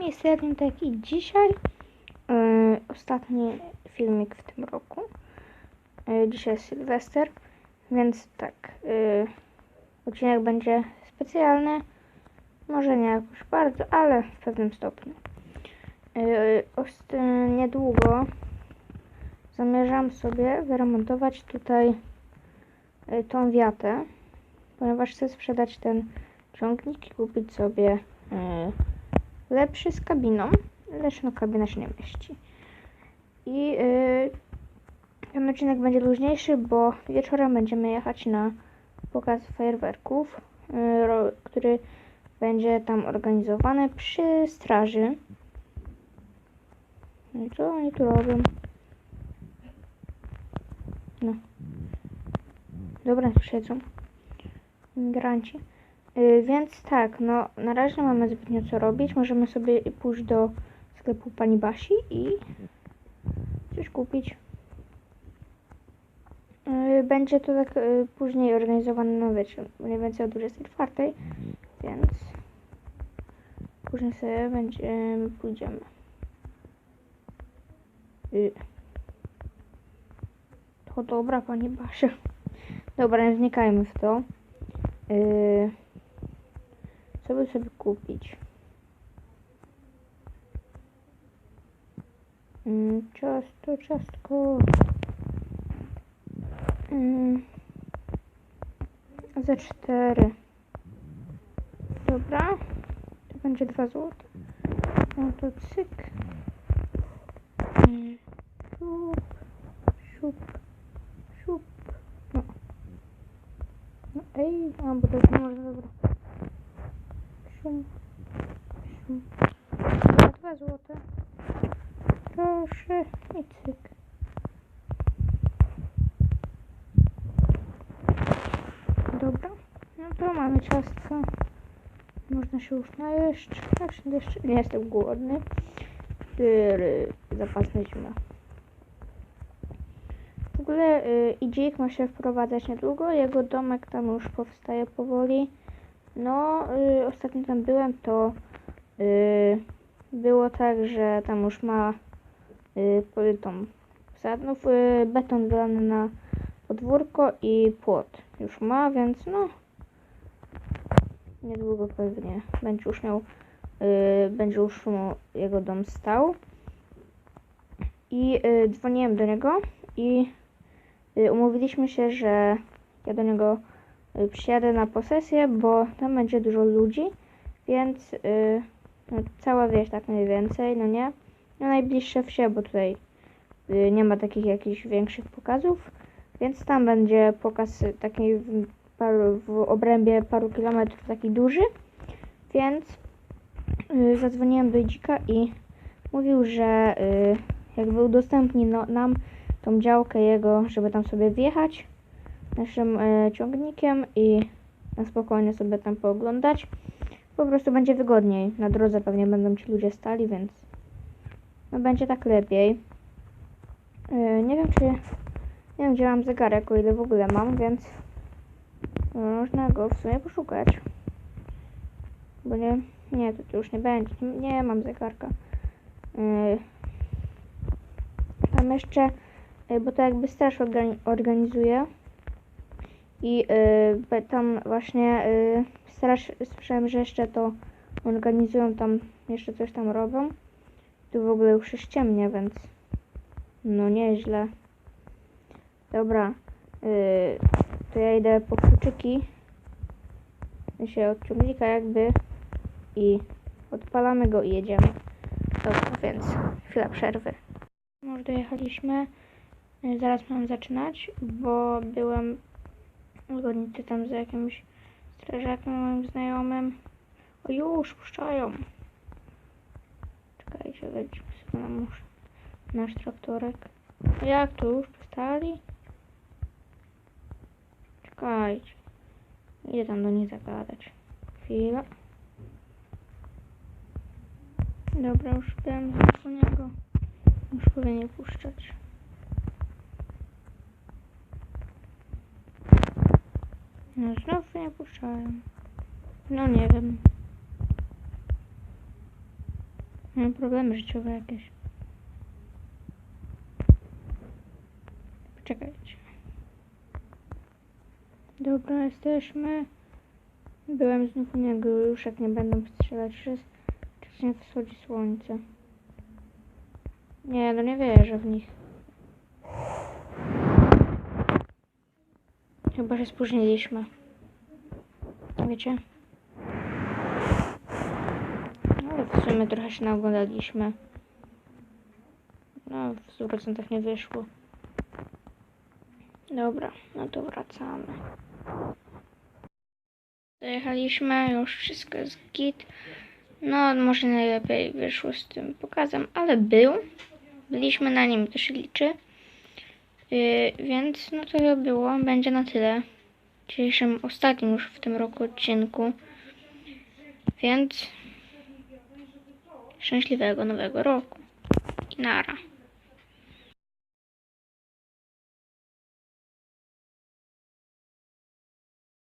Niestety taki dzisiaj. Yy, ostatni filmik w tym roku. Yy, dzisiaj jest Sylwester, więc tak. Yy, odcinek będzie specjalny. Może nie jakoś bardzo, ale w pewnym stopniu. Yy, niedługo zamierzam sobie wyremontować tutaj tą wiatę, ponieważ chcę sprzedać ten ciągnik i kupić sobie lepszy z kabiną, lecz no kabina się nie mieści. I yy, ten odcinek będzie luźniejszy, bo wieczorem będziemy jechać na pokaz fajerwerków, yy, który będzie tam organizowany przy straży. No co oni tu robią? No. Dobra, siedzą. Imigranci. Yy, więc tak, no na razie mamy zbytnio co robić. Możemy sobie pójść do sklepu pani Basi i coś kupić. Yy, będzie to tak yy, później organizowane, no wiecie, mniej więcej o 24, więc później sobie będziemy, pójdziemy. To dobra, pani Basia. Dobra, nie wnikajmy w to. Yy, Mm, ciasto, ciastko. Mm, za cztery. Dobra. To będzie dwa złote. No to cyk. Mm, Siup, siup, siup. No. No ej, a bo to nie można dobra. Sium, sium. Dobra, dwa złote. Proszę i cyk. Dobra, no to mamy ciastko. Można się już najeść. Się jeszcze nie jestem głodny. Yy, Zapasne zima. W ogóle y, Idzik ma się wprowadzać niedługo. Jego domek tam już powstaje powoli. No, y, ostatnio tam byłem, to y, było tak, że tam już ma y, tą sadnów, y, beton wylany na podwórko i płot już ma, więc no niedługo pewnie będzie już miał, y, będzie już mu jego dom stał. I y, dzwoniłem do niego i y, umówiliśmy się, że ja do niego przyjadę na posesję, bo tam będzie dużo ludzi, więc y, no, cała wieś tak mniej więcej, no nie? No najbliższe wsie, bo tutaj y, nie ma takich jakichś większych pokazów, więc tam będzie pokaz taki w, paru, w obrębie paru kilometrów, taki duży, więc y, zadzwoniłem do Dzika i mówił, że y, jakby udostępni no, nam tą działkę jego, żeby tam sobie wjechać naszym y, ciągnikiem i na spokojnie sobie tam pooglądać. Po prostu będzie wygodniej. Na drodze pewnie będą ci ludzie stali, więc no będzie tak lepiej. Y, nie wiem czy nie wiem gdzie mam zegarek, o ile w ogóle mam, więc można go w sumie poszukać. Bo nie, nie, to, już nie będzie. Nie, mam zegarka. Y, tam jeszcze, y, bo to jakby straż organi- organizuje i y, tam właśnie y, straż, słyszałem, że jeszcze to organizują tam, jeszcze coś tam robią. Tu w ogóle już jest ciemnie, więc no nieźle. Dobra, y, to ja idę po kluczyki się od ciągnika jakby i odpalamy go i jedziemy. Dobra, więc chwila przerwy. Już dojechaliśmy. Y, Zaraz mam zaczynać, bo byłem zgodnicy tam z jakimś strażakiem moim znajomym. O już, puszczają. Czekajcie, wejdźmy sobie na musz, nasz traktorek. Jak to już przestali? Czekajcie. Idę tam do nich zagadać. Chwila. Dobra, już wiem do niego. Już powinien puszczać. No znów nie puszczają. No nie wiem. Mam problemy życiowe jakieś. Poczekajcie. Dobra, jesteśmy. Byłem znów u niego już jak nie będą strzelać przez wcześniej wschodzi słońce. Nie, no nie wierzę w nich. Chyba się spóźniliśmy. Wiecie? Ale w sumie trochę się naoglądaliśmy. No, w 100% nie wyszło. Dobra, no to wracamy. Dojechaliśmy, już wszystko jest git. No, może najlepiej wyszło z tym pokazem, ale był. Byliśmy na nim, to się liczy. Yy, więc no to było, będzie na tyle. W dzisiejszym, ostatnim już w tym roku odcinku. Więc szczęśliwego nowego roku. I nara.